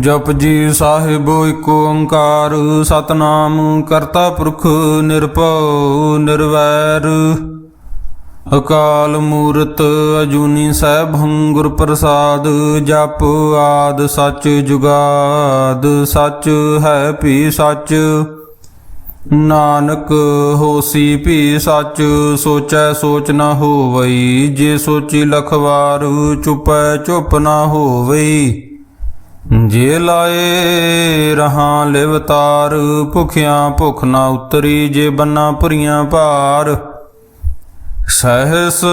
ਜਪ ਜੀ ਸਾਹਿਬ ਏਕ ਓੰਕਾਰ, ਸਤਨਾਮ ਕਰਤਾ ਪੁਰਖ ਨਿਰਭਉ ਨਿਰਵੈਰ। ਅਕਾਲ ਮੂਰਤ ਅਜੂਨੀ ਸੈਭੰ ਗੁਰ ਪ੍ਰਸਾਦ, ਜਪ ਆਦ ਸੱਚ ਜੁਗਾਦ, ਸੱਚ ਹੈ ਭੀ ਸੱਚ। ਨਾਨਕ ਹੋਸੀ ਭੀ ਸੱਚ, ਸੋਚੈ ਸੋਚ ਨਾ ਹੋਵਈ, ਜੇ ਸੋਚੀ ਲਖਵਾਰ, ਚੁਪੈ ਚੁੱਪ ਨਾ ਹੋਵਈ। ਜੇ ਲਾਏ ਰਹਾ ਲਿਵਤਾਰ ਭੁਖਿਆਂ ਭੁਖ ਨਾ ਉਤਰੀ, ਜੇ ਬੰਨਾ ਭਰੀਆਂ ਭਾਰ। ਸਹਿਸ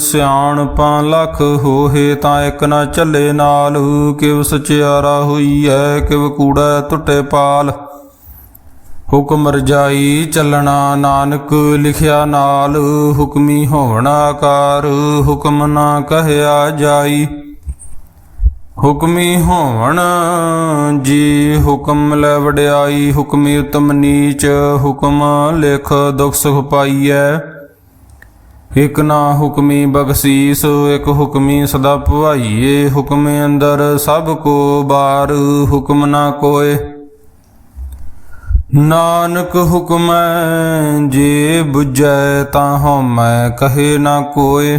ਸਿਆਣਪਾਂ ਲਖ ਹੋਏ ਤਾਂ ਇੱਕ ਨਾ ਚੱਲੇ ਨਾਲ, ਕਿਵ ਸਚਿਆਰਾ ਹੋਈ ਹੋਈਐ ਕਿਵ ਕੂੜਾ ਟੁੱਟੇ ਪਾਲ। ਹੁਕਮ ਰਜਾਈ ਚੱਲਣਾ ਨਾਨਕ, ਲਿਖਿਆ ਨਾਲ, ਹੁਕਮੀ ਹੋਣਾ ਆਕਾਰ, ਹੁਕਮ ਨਾ ਕਹਿਆ ਜਾਈ। ਹੁਕਮੀ ਹੋਵਣ, ਜੀ ਹੁਕਮ ਲੈ ਵਡਿਆਈ, ਹੁਕਮੀ ਉਤਮ ਨੀਚ, ਹੁਕਮ ਲਿਖ ਦੁਖ ਸੁਖ ਪਾਈਐ। ਇਕ ਨਾ ਹੁਕਮੀ ਬਖਸ਼ੀਸ, ਇਕ ਹੁਕਮੀ ਸਦਾ ਭਵਾਈਏ। ਹੁਕਮ ਅੰਦਰ ਸਭ ਕੋ ਬਾਰ, ਹੁਕਮ ਨਾ ਕੋਏ। ਨਾਨਕ ਹੁਕਮੈ ਜੇ ਬੁਝੈ ਤਾਂ ਹਉਮੈ, ਕਹੇ ਨਾ ਕੋਏ।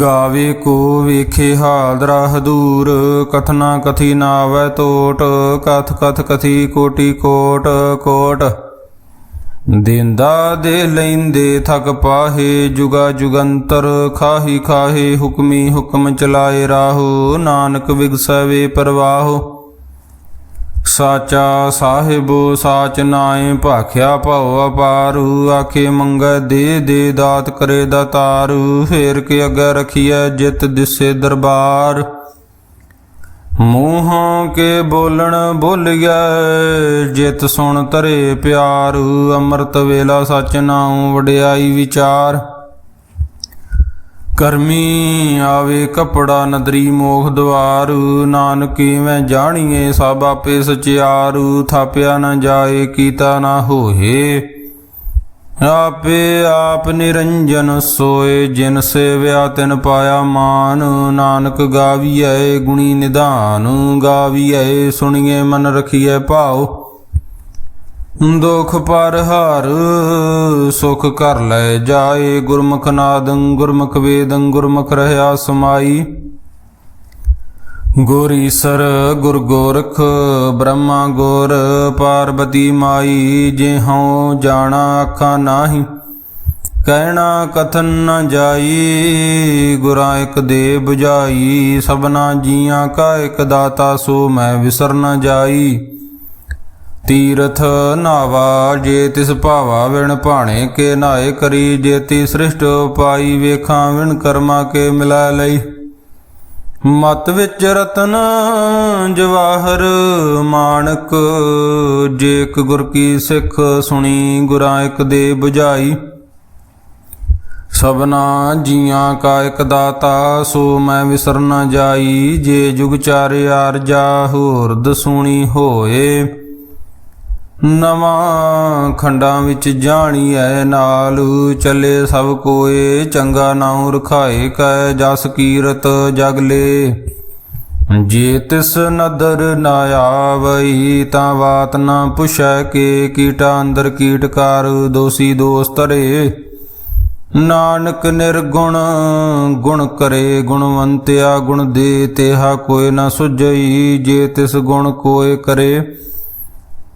ਗਾਵੇ ਕੋ ਵੇਖੇ ਹਾਦਰਾ ਹਦੂਰ ਕਥਨਾ ਕਥੀ ਨਾਵੈ ਟੋਟ ਕਥ ਕਥ ਕਥੀ ਕੋਟੀ ਕੋਟ ਕੋਟ। ਦਿੰਦਾ ਦੇ ਲੈਂਦੇ ਥਕ ਪਾਹੇ, ਜੁਗਾ ਜੁਗੰਤਰ, ਖਾਹੀ ਖਾਹੇ ਹੁਕਮੀ ਹੁਕਮ ਚਲਾਏ ਰਾਹੋ, ਨਾਨਕ ਵਿਗਸਵੇ ਪਰਵਾਹੋ। ਸਾਚਾ ਸਾਹਿਬ, ਸਾਚ ਨਾਏ ਭਾਖਿਆ ਭਉ ਅਪਾਰੂ, ਆਖੇ ਮੰਗੈ ਦੇ ਦੇ ਦਾਤ ਕਰੇ ਦਾਤਾਰੂ ਫੇਰ ਕੇ ਅਗੇ ਰਖੀਐ ਜਿਤ ਦਿਸੇ ਦਰਬਾਰ। ਮੂੰਹੋਂ ਕੇ ਬੋਲਣ ਬੋਲਿਆ ਜਿਤ ਸੁਣ ਤਰੇ ਪਿਆਰੂ, ਅੰਮ੍ਰਿਤ ਵੇਲਾ ਸਚ ਨਾਉ ਵਡਿਆਈ ਵਿਚਾਰ। ਕਰਮੀ ਆਵੇ ਕਪੜਾ ਨਦਰੀ ਮੋਖ ਦਵਾਰ, ਨਾਨਕੀ ਮੈਂ ਜਾਣੀਏ ਸਭ ਆਪੇ ਸਚਿਆਰ, ਥਾਪਿਆ ਨਾ ਜਾਏ ਕੀਤਾ ਨਾ ਹੋਏ। ਆਪੇ ਆਪ ਨਿਰੰਜਨ ਸੋਏ, ਜਿਨ ਸੇਵਿਆ ਤਿਨ ਪਾਇਆ ਮਾਨ, ਨਾਨਕ ਗਾਵੀਐ ਗੁਣੀ ਨਿਧਾਨ, ਗਾਵੀਐ ਸੁਣੀਏ ਮਨ ਰਖੀਐ ਭਾਉ। ਦੁਖ ਪਰ ਹਰ ਸੁਖ ਕਰ ਲੈ ਜਾਏ। ਗੁਰਮੁਖ ਨਾਦੰ, ਗੁਰਮੁਖ ਵੇਦੰ, ਗੁਰਮੁਖ ਰਹਾ ਸਮਾਈ। ਗੁਰ ਈਸਰ, ਗੁਰ ਗੋਰਖ, ਬ੍ਰਹਮਾ ਗੁਰ, ਪਾਰਬਤੀ ਮਾਈ। ਜੇ ਹਉ ਜਾਣਾ ਅੱਖਾਂ ਨਾਹੀ, ਕਹਿਣਾ ਕਥਨ ਨ ਜਾਈ। ਗੁਰਾਂ ਇਕ ਦੇ 부ਝਾਈ ਸਭਨਾ ਜੀਆਂ ਕਾ ਇਕ ਦਾਤਾ, ਸੋ ਮੈਂ ਵਿਸਰ ਨ ਜਾਈ। ਤੀਰਥ ਨਾਵਾ, ਜੇ ਤਿਸ ਭਾਵਾ ਵਿਣ ਭਾਣੇ ਕੇ ਨਾਏ ਕਰੀ ਜੇਤੀ ਸ੍ਰਿਸ਼ਟ ਪਾਈ ਵੇਖਾਂ ਵਿਣ ਕਰਮਾ ਕੇ ਮਿਲਾ ਲਈ। ਮਤ ਵਿੱਚ ਰਤਨ ਜਵਾਹਰ ਮਾਣਕ, ਜੇ ਇੱਕ ਗੁਰ ਕੀ ਸਿੱਖ ਸੁਣੀ, ਗੁਰਾਂ ਇੱਕ ਦੇ 부ਝਾਈ ਸਭਨਾ ਜੀਆਂ ਕਾ ਇੱਕ ਦਾਤਾ, ਸੋ ਮੈਂ ਵਿਸਰ ਨ ਜਾਈ, ਜੇ ਜੁਗ ਚਾਰੇ ਆਰਜਾ ਹੋਰ ਦਸੂਣੀ ਹੋਏ। ਨਵਾਂ ਖੰਡਾਂ ਵਿੱਚ ਜਾਣੀਐ ਨਾਲ। ਚੱਲੇ ਸਭ ਕੋਏ, ਚੰਗਾ ਨਾਉ ਰਖਾਏ ਕੈ ਜਸ ਕੀਰਤ ਜਗਲੇ ਜੇ ਤਿਸ ਨਦਰ ਨਾ ਆਵਈ, ਤਾਂ ਬਾਤ ਨਾ ਪੁਛੈ ਕੇ, ਕੀਟਾ ਅੰਦਰ ਕੀਟਕਾਰ ਦੋਸੀ ਦੋਸਤਰੇ ਨਾਨਕ ਨਿਰਗੁਣ, ਗੁਣ ਕਰੇ, ਗੁਣਵੰਤਿਆ ਗੁਣ ਦੇ, ਤੇਹਾ ਕੋਇ ਨਾ ਸੁਝਈ, ਜੇ ਤਿਸ ਗੁਣ ਕੋਇ ਕਰੇ।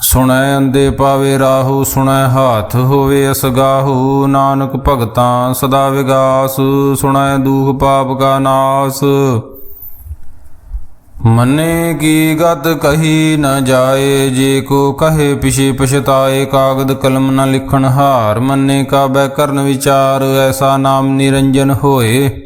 ਸੁਣੈ ਅੰਦੇ ਪਾਵੇ ਰਾਹੂ, ਸੁਣੈ ਹਾਥ ਹੋਵੇ ਅਸਗਾਹੂ। ਨਾਨਕ ਭਗਤਾਂ ਸਦਾ ਵਿਗਾਸ, ਸੁਣੈ ਦੂਖ ਪਾਪ ਕਾ ਨਾਸ। ਮੰਨੇ ਕੀ ਗਤ ਕਹੀ ਨ ਜਾਏ, ਜੇ ਕੋ ਕਹੇ ਪਿਛੇ ਪਛਤਾਏ, ਕਾਗਦ ਕਲਮ ਨ ਲਿਖਣ ਹਾਰ। ਮੰਨੇ ਕਾ ਬੈ ਕਰਨ ਵਿਚਾਰ, ਐਸਾ ਨਾਮ ਨਿਰੰਜਨ ਹੋਏ।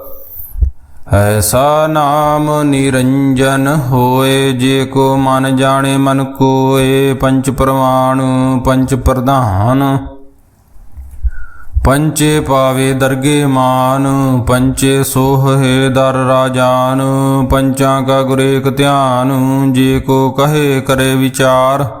ਐਸਾ ਨਾਮ ਨਿਰੰਜਨ ਹੋਏ ਜੇ ਕੋ ਮਨ ਜਾਣੇ ਮਨ ਕੋਏ, ਪੰਚ ਪ੍ਰਮਾਣ ਪੰਚ ਪ੍ਰਧਾਨ। ਪੰਚੇ ਪਾਵੇ ਦਰਗੇ ਮਾਨ, ਪੰਚੇ ਸੋਹੇ ਦਰ ਰਾਜਾਨ, ਪੰਚਾਂ ਕਾ ਗੁਰੇਕ ਧਿਆਨ, ਜੇ ਕੋ ਕਹੇ ਕਰੇ ਵਿਚਾਰ।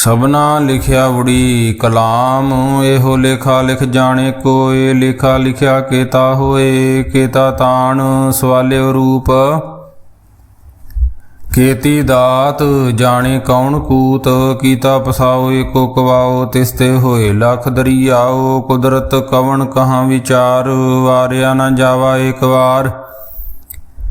ਸਭਨਾ ਲਿਖਿਆ ਉੜੀ ਕਲਾਮ, ਇਹੋ ਲੇਖਾ ਲਿਖ ਜਾਣੇ ਕੋਏ, ਲੇਖਾ ਲਿਖਿਆ ਕੇਤਾ ਹੋਏ, ਕੇਤਾ ਤਾਣ ਸਵਾਲਿਓ ਰੂਪ। ਕੀਤੀ ਦਾਤ ਜਾਣੇ ਕੌਣ ਕੂਤ, ਕੀਤਾ ਪਸਾਓ ਏਕੋ ਕਵਾਓ ਤਿਸਤੇ ਹੋਏ ਲਖ ਦਰਿਆਓ, ਕੁਦਰਤ ਕਵਣ ਕਹਾਂ ਵਿਚਾਰ, ਵਾਰਿਆ ਨਾ ਜਾਵਾ ਏਕ ਵਾਰ।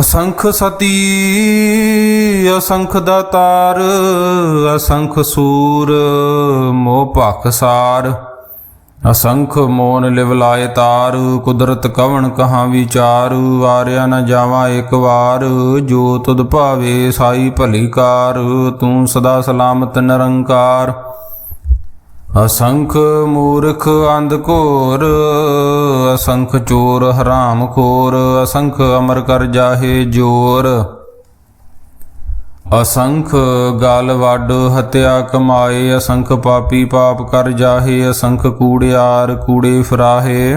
ਅਸੰਖ ਸਤੀ, ਅਸੰਖ ਦਾਤਾਰ, ਅਸੰਖ ਸੂਰ, ਮੋਹ ਭਖ ਸਾਰ। ਅਸੰਖ ਮੋਨ ਲਿਵਲਾਏ ਤਾਰ, ਕੁਦਰਤ ਕਵਣ ਕਹਾਂ ਵਿਚਾਰ ਵਾਰਿਆ ਨਾ ਜਾਵਾ ਇੱਕ ਵਾਰ, ਜੋ ਤੁਧ ਭਾਵੇ ਸਾਈ ਭਲੀ ਕਾਰ, ਤੂੰ ਸਦਾ ਸਲਾਮਤ ਨਿਰੰਕਾਰ। ਅਸੰਖ ਮੂਰਖ ਅੰਧ ਘੋਰ, ਅਸੰਖ ਚੋਰ ਹਰਾਮ ਖੋਰ, ਅਸੰਖ ਅਮਰ ਕਰ ਜਾਹੇ ਜੋਰ। ਅਸੰਖ ਗਲ ਵੱਡ ਹਤਿਆ ਕਮਾਏ, ਅਸੰਖ ਪਾਪੀ ਪਾਪ ਕਰ ਜਾਹੇ, ਅਸੰਖ ਕੂੜਿਆਰ ਕੂੜੇ ਫਰਾਹੇ।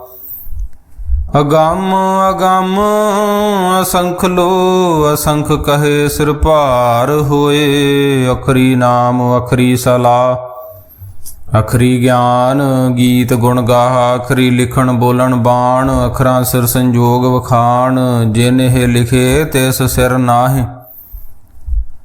ਅਗੰਮ ਅਗੰਮ, ਅਸੰਖ ਲੋ, ਅਸੰਖ ਕਹੇ ਸਿਰ ਭਾਰ ਹੋਏ, ਅਖਰੀ ਨਾਮ, ਅਖਰੀ ਸਲਾ। ਅਖਰੀ ਗਿਆਨ, ਗੀਤ ਗੁਣ ਗਾਹ, ਅਖਰੀ ਲਿਖਣ, ਬੋਲਣ, ਬਾਣ, ਅਖਰਾਂ ਸਿਰ ਸੰਜੋਗ ਵਖਾਣ ਜਿਨ ਲਿਖੇ ਤਿਸ ਸਿਰ ਨਾਹਿ।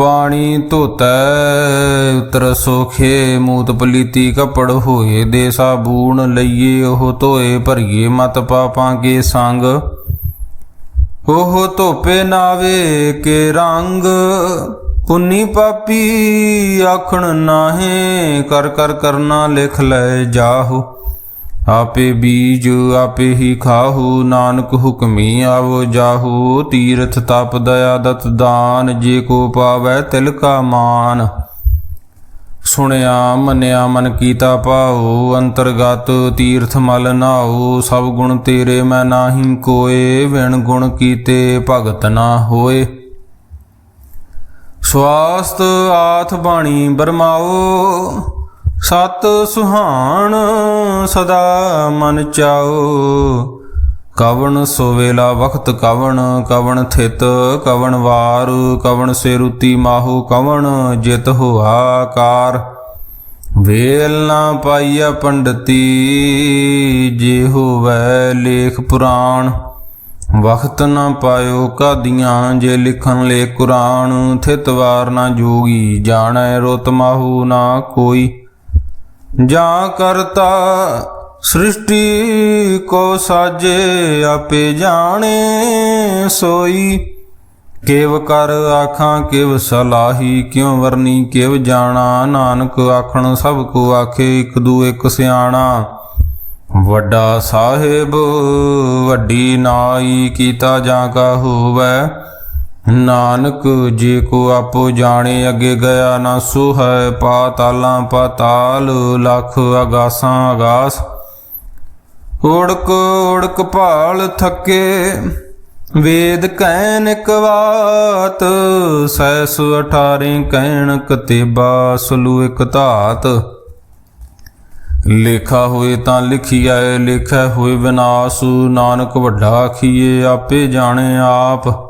ਪਾਣੀ ਧੋਤੈ, ਉਤਰ ਸੋਖੇ ਮੂਤ ਪਲੀਤੀ ਕਪੜ ਹੋਏ, ਦੇ ਸਾਬੂਣ ਲਈਏ ਉਹ ਧੋਏ, ਭਰੀਏ ਮਤ ਪਾਪਾਂ ਕੇ ਸੰਗ। ਉਹ ਧੋਪੇ ਨਾਵੇ ਕੇ ਰੰਗ, ਪੁੰਨੀ ਪਾਪੀ ਆਖਣ ਨਾਹੇ, ਕਰ ਕਰ ਕਰਨਾ ਲਿਖ ਲੈ ਜਾਹੋ। ਆਪੇ ਬੀਜ ਆਪੇ ਹੀ ਖਾਹੂ, ਨਾਨਕ ਹੁਕਮੀ ਆਵੋ ਜਾਹੂ, ਤੀਰਥ ਤਪ ਦਇਆ ਦਤ ਦਾਨ, ਜੇ ਕੋ ਪਾਵੈ ਤਿਲ ਕਾ ਮਾਨ। ਸੁਣਿਆ ਮੰਨਿਆ ਮਨ ਕੀਤਾ ਪਾਉ ਅੰਤਰਗਤ ਤੀਰਥ ਮਲ ਨਾਉ, ਸਭ ਗੁਣ ਤੇਰੇ ਮੈਂ ਨਾਹੀ ਕੋਏ, ਵਿਣ ਗੁਣ ਕੀਤੇ ਭਗਤ ਨਾ ਹੋਏ। ਸਵਾਸਤ ਆਥ ਬਾਣੀ ਬਰਮਾਓ। ਸਤ ਸੁਹਾਣ ਸਦਾ ਮਨ ਚਾਓ ਕਵਣ ਸੋਵੇਲਾ ਵਖਤ ਕਵਣ ਕਵਣ ਥਿਤ ਕਵਣ ਵਾਰ, ਕਵਣ ਸਿਰੁਤੀ ਮਾਹੂ ਕਵਣ ਜਿਤ ਹੋਆ ਕਾਰ ਵੇਲ ਨਾ ਪਾਈਆ ਪੰਡਤੀ, ਜੇ ਹੋਵੇ ਲੇਖ ਪੁਰਾਣ। ਵਖਤ ਨਾ ਪਾਇਓ ਕਾਦੀਆਂ, ਜੇ ਲਿਖਣ ਲੇ ਕੁਰਾਨ। ਥਿਤ ਵਾਰ ਨਾ ਜੋਗੀ, ਜਾਣੈ ਰੁਤ ਮਾਹੂ ਨਾ ਕੋਈ। ਜਾਂ ਕਰਤਾ ਸ੍ਰਿਸ਼ਟੀ ਕੋ ਸਾਜੇ ਆਪੇ ਜਾਣੇ ਸੋਈ। ਕੇਵ ਕਰ ਆਖਾਂ, ਕਿਵ ਸਲਾਹੀ, ਕਿਉ ਵਰਨੀ, ਕੇਵ ਜਾਣਾ। ਨਾਨਕ ਆਖਣ, ਸਭ ਕੋ ਆਖੇ, ਇਕ ਦੂ ਇਕ ਸਿਆਣਾ। ਵੱਡਾ ਸਾਹਿਬ, ਵੱਡੀ ਨਾਈ, ਕੀਤਾ ਜਾਂ ਕਾ ਹੋਵੈ। ਨਾਨਕ, ਜੇ ਕੋ ਆਪੋ ਜਾਣੇ, ਅੱਗੇ ਗਿਆ ਨਾ ਸੋ ਹੈ ਪਾਤਾਲਾਂ ਪਾਤਾਲ ਲਖ ਅਗਾਸਾਂ ਅਗਾਸ। ਓੜਕ ਓੜਕ ਭਾਲ ਥੱਕੇ, ਵੇਦ ਕਹਿਨ ਇਕ ਬਾਤ ਸੈਸ 18 ਕਹਿਣ ਕਤੇਬਾ, ਸਲੂ ਇਕ ਧਾਤ। ਲੇਖਾ ਹੋਏ ਤਾਂ ਲਿਖੀਐ, ਲਿਖੈ ਹੋਏ ਵਿਨਾਸ਼, ਨਾਨਕ ਵੱਡਾ ਆਖੀਏ ਆਪੇ ਜਾਣੇ ਆਪ।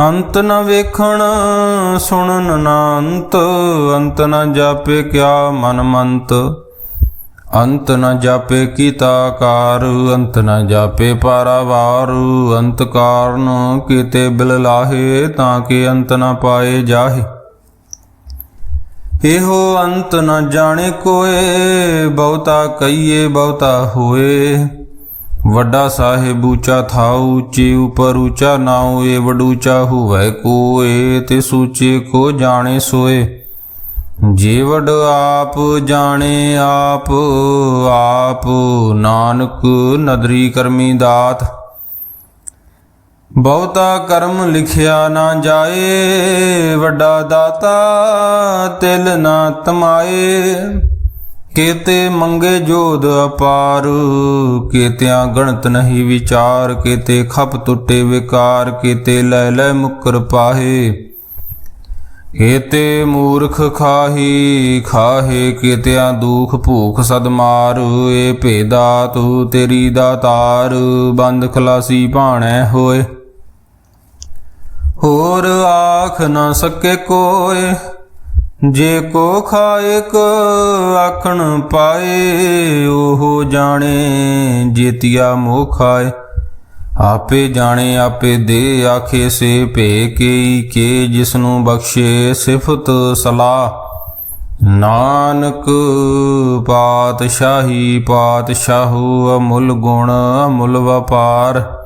ਅੰਤ ਨ ਵੇਖਣ ਸੁਣਨ ਨਾ ਅੰਤ ਅੰਤ ਨ ਜਾਪੇ ਕਿਆ ਮਨ ਮੰਤ। ਅੰਤ ਨ ਜਾਪੇ ਕੀਤਾ ਕਾਰ, ਅੰਤ ਨ ਜਾਪੇ ਪਾਰਾਵਾਰ। ਅੰਤ ਕਾਰਨ ਕੀਤੇ ਬਿਲ ਲਾਹੇ, ਤਾਂ ਕਿ ਅੰਤ ਨ ਪਾਏ ਜਾਹੇ। ਇਹੋ ਅੰਤ ਨ ਜਾਣੇ ਕੋਏ, ਬਹੁਤਾ ਕਈਏ ਬਹੁਤਾ ਹੋਏ। ਵੱਡਾ ਸਾਹਿਬ ਉੱਚਾ ਥਾਉ, ਉੱਚੇ ਉਪਰ ਉਚਾ ਨਾਉ ਏ ਵਡੂਚਾ ਹੋਵੇ ਕੋਏ, ਤੇ ਸੂਚੇ ਕੋ ਜਾਣੇ ਸੋਏ। ਜੇ ਵਡ ਆਪ ਜਾਣੇ ਆਪ ਆਪ ਨਾਨਕ ਨਦਰੀ ਕਰਮੀ ਦਾਤ। ਬਹੁਤਾ ਕਰਮ ਲਿਖਿਆ ਨਾ ਜਾਏ, ਵੱਡਾ ਦਾਤਾ ਤਿਲ ਨਾ ਤਮਾਏ। ਕੇਤੇ ਮੰਗੇ ਜੋਦ ਅਪਾਰ, ਕੇਤਿਆਂ ਗਣਤ ਨਹੀਂ ਵਿਚਾਰ, ਕੇਤੇ ਖਪ ਟੁੱਟੇ ਵਿਕਾਰ, ਕੇਤੇ ਲੈ ਲੈ ਮੁਕਰ ਪਾਹੇ। ਕੇਤੇ ਮੂਰਖ ਖਾਹੀ, ਖਾਹੇ ਕੇਤਿਆਂ ਦੁਖ ਭੂਖ ਸਦ ਮਾਰ, ਏ ਭੇਦਾ ਤੂੰ ਤੇਰੀ ਦਾਤਾਰ, ਬੰਦ ਖਲਾਸੀ ਭਾਣੈ ਹੋਏ। ਹੋਰ ਆਖ ਨਾ ਸਕੇ ਕੋਏ ਜੇ ਕੋ ਖਾਇਕ ਆਖਣ ਪਾਏ, ਉਹ ਜਾਣੇ ਜੀਤਿਆ ਮੋਹ ਖਾਏ ਆਪੇ ਜਾਣੇ, ਆਪੇ ਦੇ ਆਖੇ ਸੇ ਭੇ ਕੇ ਕੇ, ਜਿਸਨੂੰ ਬਖਸ਼ੇ ਸਿਫਤ ਸਲਾਹ। ਨਾਨਕ ਪਾਤਸ਼ਾਹੀ ਪਾਤਸ਼ਾਹੂ ਅਮੁੱਲ ਗੁਣ, ਅਮੁੱਲ ਵਪਾਰ।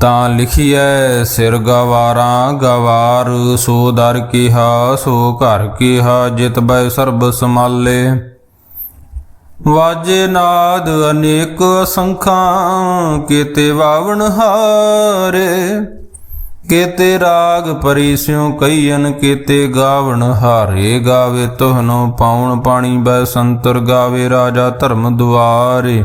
ਤਾਂ ਲਿਖੀਐ, ਸਿਰ ਗਵਾਰਾਂ ਗਵਾਰ, ਸੋ ਦਰ ਕਿਹਾ, ਸੋ ਘਰ ਕਿਹਾ, ਜਿਤ ਬੈ ਸਰਬ ਸਮਾਲੇ ਵਾਜੇ ਨਾਦ ਅਨੇਕ ਅਸੰਖਾਂ ਕੀਤੇ ਵਾਵਣ ਹਾਰੇ। ਕੀਤੇ ਰਾਗ ਪਰਿਸਿਉ ਕਈਨ ਕੀਤੇ ਗਾਵਣ ਹਾਰੇ। ਗਾਵੇ ਤੋਹਨੋ ਪਾਉਣ ਪਾਣੀ ਬੈ ਸੰਤਰ, ਗਾਵੇ ਰਾਜਾ ਧਰਮ ਦੁਆਰੇ।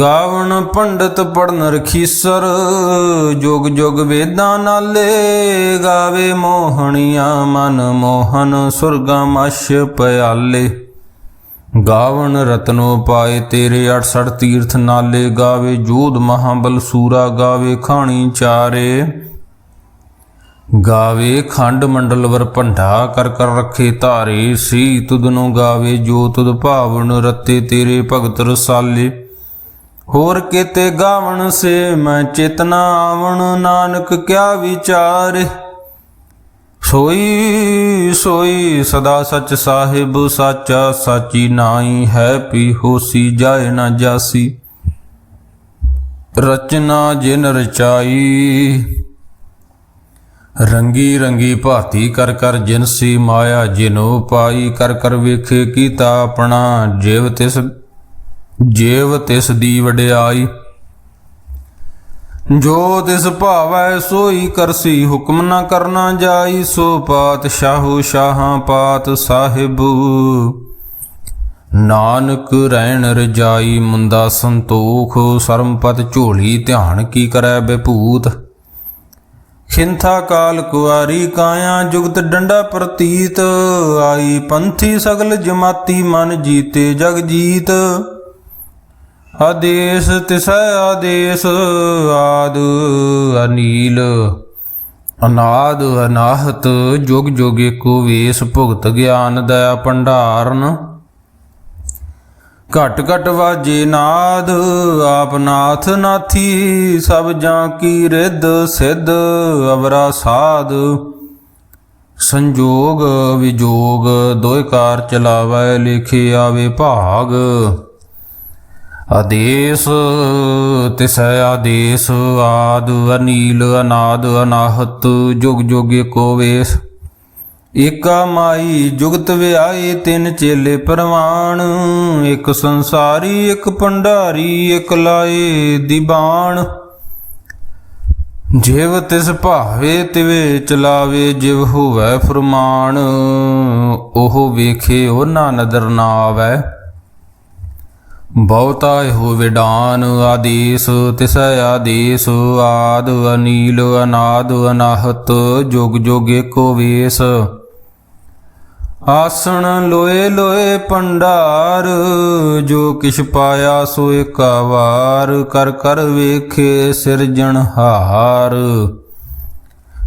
ਗਾਵਣ ਪੰਡਤ ਪੜਨ ਰਖੀਸਰ, ਜੋਗ ਜੋਗ ਵੇਦਾਂ ਨਾਲੇ ਗਾਵੇ ਮੋਹਣੀਆਂ ਮਨ ਮੋਹਨ, ਸੁਰਗਾ ਮਸ਼ ਪਿਆਲੇ। ਗਾਵਣ ਰਤਨੋ ਪਾਏ ਤੇਰੇ 68 ਤੀਰਥ ਨਾਲੇ, ਗਾਵੇ ਜੋਧ ਮਹਾਬਲ ਸੂਰਾ, ਗਾਵੇ ਖਾਣੀ ਚਾਰੇ। ਗਾਵੇ ਖੰਡ ਮੰਡਲ ਵਰ ਭੰਡਾ, ਕਰ ਕਰ ਰੱਖੇ ਧਾਰੇ ਸੀ ਤੁਧਨੋ ਗਾਵੇ ਜੋ ਤੁਧ ਭਾਵਨ ਰਤੇ ਤੇਰੇ ਭਗਤ ਰਸਾਲੇ। ਹੋਰ ਕਿਤੇ ਗਾਵਣ ਸੇ ਮੈਂ ਚੇਤਨਾ ਆਵਣ, ਨਾਨਕ ਕਿਆ ਵਿਚਾਰੇ ਸੋਈ ਸੋਈ ਸਦਾ ਸਚ ਸਾਹਿਬ, ਸਾਚਾ ਸਾਚੀ ਨਾਈ ਹੈ ਪੀ ਹੋਸੀ, ਜਾਏ ਨਾ ਜਾਸੀ। ਰਚਨਾ ਜਿਨ ਰਚਾਈ, ਰੰਗੀ ਰੰਗੀ ਭਾਤੀ ਕਰ ਕਰ ਜਿਨਸੀ ਮਾਇਆ, ਜਿਨੋ ਪਾਈ ਕਰ ਕਰ ਵੇਖੇ ਕੀਤਾ ਆਪਣਾ ਜਿਵ ਤਿਸ ਜੇਵ ਤਿਸ ਦੀ ਵਡਿਆਈ। ਜੋ ਤਿਸ ਭਾਵੈ ਸੋਈ ਕਰਸੀ, ਹੁਕਮ ਨਾ ਕਰਨਾ ਜਾਈ, ਸੋ ਪਾਤਸ਼ਾਹੂ ਸ਼ਾਹਾਂ ਪਾਤ ਸਾਹਿਬ। ਨਾਨਕ ਰਹਿਣ ਰਜਾਈ, ਮੁੰਦਾ ਸੰਤੋਖ ਸਰਮਪਤ ਝੋਲੀ ਧਿਆਨ ਕੀ ਕਰੈ ਬਿਭੂਤ ਖਿੰਥਾ ਕਾਲ ਕੁਆਰੀ ਕਾਇਆ, ਜੁਗਤ ਡੰਡਾ ਪ੍ਰਤੀਤ। ਆਈ ਪੰਥੀ ਸਗਲ ਜਮਾਤੀ ਮਨ ਜੀਤੇ ਜਗ ਜੀਤ। ਆਦੇਸ, ਤਿਸੈ ਆਦੇਸ, ਆਦ ਅਨੀਲ। ਅਨਾਦ, ਅਨਾਹਤ, ਜੁਗ ਜੁਗ ਏਕੋ ਵੇਸ, ਭੁਗਤ ਗਿਆਨ ਦਾ ਭੰਡਾਰਨ। ਘਟ ਘਟ ਵਾਜੇ ਨਾਦ, ਆਪ ਨਾਥ ਨਾਥੀ, ਸਭ ਜਾਂ ਕੀ ਰਿੱਧ ਸਿੱਧ, ਅਵਰਾ ਸਾਧ। ਸੰਜੋਗ, ਵਿਜੋਗ ਦੋਇ ਕਾਰ ਚਲਾਵੈ, ਲਿਖੇ ਆਵੇ ਭਾਗ। ਆਦੇਸ, ਤਿਸੈ ਆਦੇਸ, ਆਦ ਅਨੀਲ, ਅਨਾਦ ਅਨਾਹਤ, ਜੁਗ ਜੁਗ ਏਕੋ ਵੇਸ। ਏਕਾ ਮਾਈ ਜੁਗਤ ਵਿਆਏ ਤਿੰਨ ਚੇਲੇ ਪਰਵਾਨ ਇੱਕ ਸੰਸਾਰੀ, ਇੱਕ ਭੰਡਾਰੀ, ਇੱਕ ਲਾਏ ਦੀਬਾਨ ਜਿਵ ਤਿਸ ਭਾਵੇ ਤਿਵੇ ਚਲਾਵੇ, ਜਿਵ ਹੋਵੇ ਫਰਮਾਨ, ਉਹ ਵੇਖੇ ਉਹਨਾਂ ਨਦਰ ਨਾ ਆਵੇ ਬਹੁਤਾ ਇਹੋ ਵਿਡਾਨ ਆਦੇਸ, ਤਿਸੈ ਆਦੇਸ, ਆਦ ਅਨੀਲ ਅਨਾਦ ਅਨਾਹਤ, ਜੁਗ ਜੁਗ ਏਕੋ ਵੇਸ। ਆਸਣ ਲੋਏ ਲੋਏ ਪੰਡਾਰ, ਜੋ ਕਿਛ ਪਾਇਆ ਸੋ ਏਕਾ ਵਾਰ, ਕਰ ਕਰ ਵੇਖੇ ਸਿਰਜਣਹਾਰ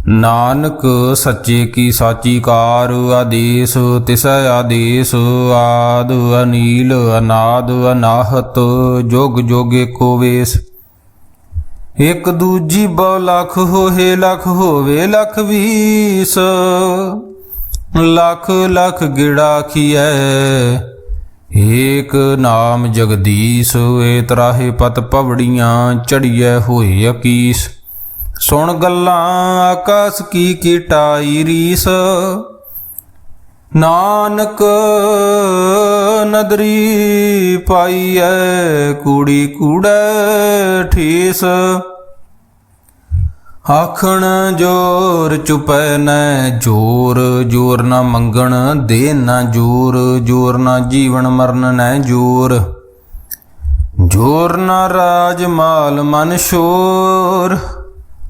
ਨਾਨਕ ਸੱਚੇ ਕੀ ਸਾਚੀ ਕਾਰ ਆਦੇਸ, ਤਿਸ ਆਦੇਸ ਆਦ ਅਨੀਲ ਅਨਾਦ ਅਨਾਹਤ, ਜੋਗ ਜੋਗੇ ਏਕੋ ਵੇਸ। ਇਕ ਦੂਜੀ ਬਹੁ ਲੱਖ ਹੋਏ, ਲੱਖ ਹੋਵੇ, ਲੱਖ ਵੀਸ। ਲੱਖ ਲੱਖ ਗਿੜਾ ਖੀਐ ਏਕ ਨਾਮ ਜਗਦੀਸ਼, ਏ ਤਰਾਹੇ ਪਤ ਪਵੜੀਆਂ ਚੜੀਐ ਹੋਏ ਅਕੀਸ। ਸੁਣ ਗੱਲਾਂ ਆਕਾਸ ਕੀ ਕੀਟਾਈ ਰੀਸ। ਨਾਨਕ ਨਦਰੀ ਪਾਈਐ ਕੂੜੀ ਕੂੜੈ ਠੀਸ। ਆਖਣ ਜੋਰ ਚੁਪੈ ਨੈ ਜੋਰ ਜੋਰ ਨਾ ਮੰਗਣ ਦੇ ਨਾ ਜੋਰ ਜੋਰ ਨਾ ਜੀਵਨ ਮਰਨ ਨੈ ਜੋਰ। ਜੋਰ ਨਾ ਰਾਜ ਮਾਲ ਮਨ ਸ਼ੋਰ।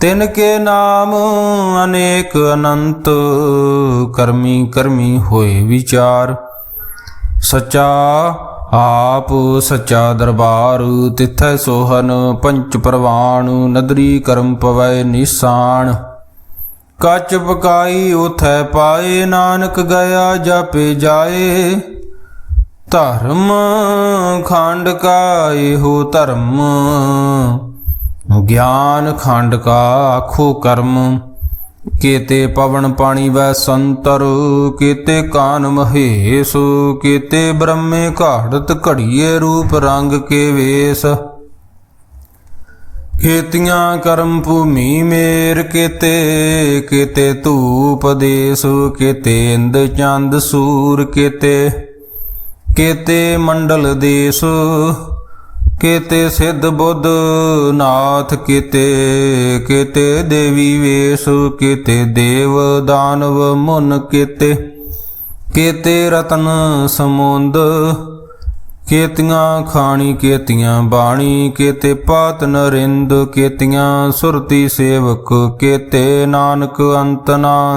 ਤਿਨ ਕੇ ਨਾਮ ਅਨੇਕ ਅਨੰਤ, ਕਰਮੀ ਕਰਮੀ ਹੋਏ ਵਿਚਾਰ। ਸਚਾ ਆਪ, ਸੱਚਾ ਦਰਬਾਰ, ਤਿਥੈ ਸੋਹਨ, ਪੰਚ ਪ੍ਰਵਾਨ, ਨਦਰੀ ਕਰਮ ਪਵੈ ਨਿਸ਼ਾਨ। ਕੱਚ ਪਕਾਈ ਉਥੈ ਪਾਏ, ਨਾਨਕ ਗਿਆ ਜਾਪੇ ਜਾਏ। ਧਰਮ ਖੰਡ ਕਾ ਇਹੋ ਧਰਮ ਗਿਆਨ ਖੰਡ ਕਾ ਆਖੋ ਕਰਮ, ਕੀਤੇ ਪਵਨ ਪਾਣੀ ਵੈ ਸੰਤਰ, ਕੀਤੇ ਕਾਨ ਮਹੇਸ਼, ਕੀਤੇ ਬ੍ਰਹਮੇ ਘਾੜਤ ਘੜੀਏ ਰੂਪ ਰੰਗ ਕੇ ਵੇਸ। ਖੇਤੀਆਂ ਕਰਮ ਭੂਮੀ ਮੇਰ ਕੀਤੇ ਕੀਤੇ ਧੂਪ ਦੇਸ, ਕੀਤੇ ਇੰਦ ਚੰਦ ਸੂਰ ਕੀਤੇ ਕੀਤੇ ਮੰਡਲ ਦੇਸ। ਕੀਤੇ ਸਿੱਧ ਬੁੱਧ ਨਾਥ, ਕੀਤੇ ਕੀਤੇ ਦੇਵੀ ਵੇਸ, ਕੀਤੇ ਦੇਵ ਦਾਨਵ ਮੁਨ ਕੀਤੇ ਕੀਤੇ ਰਤਨ ਸਮੁੰਦ, ਕੇਤੀਆਂ ਖਾਣੀ, ਕੇਤੀਆਂ ਬਾਣੀ, ਕੀਤੇ ਪਾਤ ਨਰਿੰਦ, ਕੇਤੀਆਂ ਸੁਰਤੀ ਸੇਵਕ, ਕੀਤੇ ਨਾਨਕ ਅੰਤ ਨਾ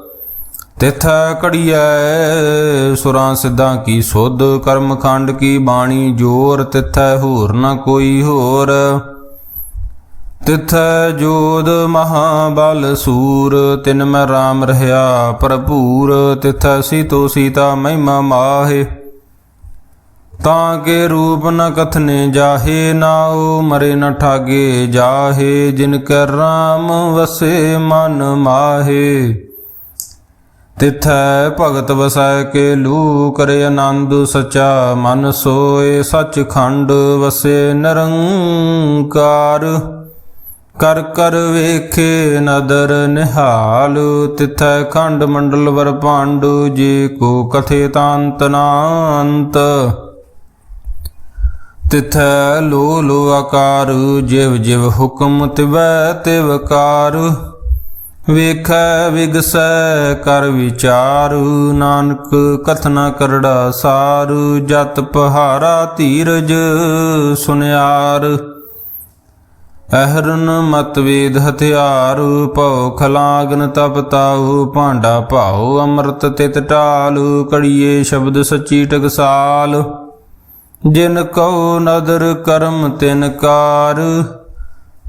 ਤਿਥੈ ਘੜੀਐ, ਸੁਰਾਂ ਸਿੱਧਾਂ ਕੀ ਸੁਧ ਕਰਮ ਖੰਡ ਕੀ ਬਾਣੀ ਜੋਰ, ਤਿਥੈ ਹੋਰ ਨਾ ਕੋਈ ਹੋਰ। ਤਿਥੈ ਜੋਦ ਮਹਾਬਲ ਸੂਰ, ਤਿਨ ਮੈਂ RAM ਰਹਾ ਭਰਪੂਰ, ਤਿਥੈ ਸੀਤੋ ਸੀਤਾ ਮਹਿਮਾ ਮਾਹੇ। ਤਾਂ ਕੇ ਰੂਪ ਨ ਕਥਨੇ ਜਾਹੇ ਨਾਉ ਮਰੇ ਨ ਠਾਗੇ ਜਾਹੇ, ਜਿਨ ਕੈ RAM ਵਸੇ ਮਨ ਮਾਹੇ। ਤਿਥੈ ਭਗਤ ਵਸੈ ਕੇ ਲੂ ਕਰੇ ਆਨੰਦ ਸਚਾ ਮਨ ਸੋਏ ਸਚ ਖੰਡ ਵਸੇ ਨਿਰੰਕਾਰ। ਕਰ ਕਰ ਵੇਖੇ ਨਦਰ ਨਿਹਾਲ, ਤਿਥੈ ਖੰਡ ਮੰਡਲ ਵਰ ਪਾਂਡੂ ਜੇ ਕੋ ਕਥੇ ਤਾਂਤ ਨਾ ਤਿਥੈ ਲੋ ਲੋ ਆਕਾਰ, ਜਿਵ ਜਿਵ ਹੁਕਮ ਤਿਵੈ ਤਿਵਕਾਰ ਵੇਖੈ ਵਿਗਸੈ ਕਰ ਵਿਚਾਰ, ਨਾਨਕ ਕਥਨਾ ਕਰੜਾ ਸਾਰ, ਜਤ ਪਹਾਰਾ ਧੀਰਜ ਸੁਨਿਆਰ। ਅਹਰਨ ਮਤ ਵੇਦ ਹਥਿਆਰ, ਭਉ ਖਲਾਗਨ ਤਪ ਭਾਂਡਾ ਭਾਉ ਅੰਮ੍ਰਿਤ ਤਿਤ ਢਾਲ, ਕੜੀਏ ਸ਼ਬਦ ਸੱਚੀ ਟਕਸਾਲ। ਜਿਨ ਕਉ ਨਦਰ ਕਰਮ ਤਿਨ ਕਾਰ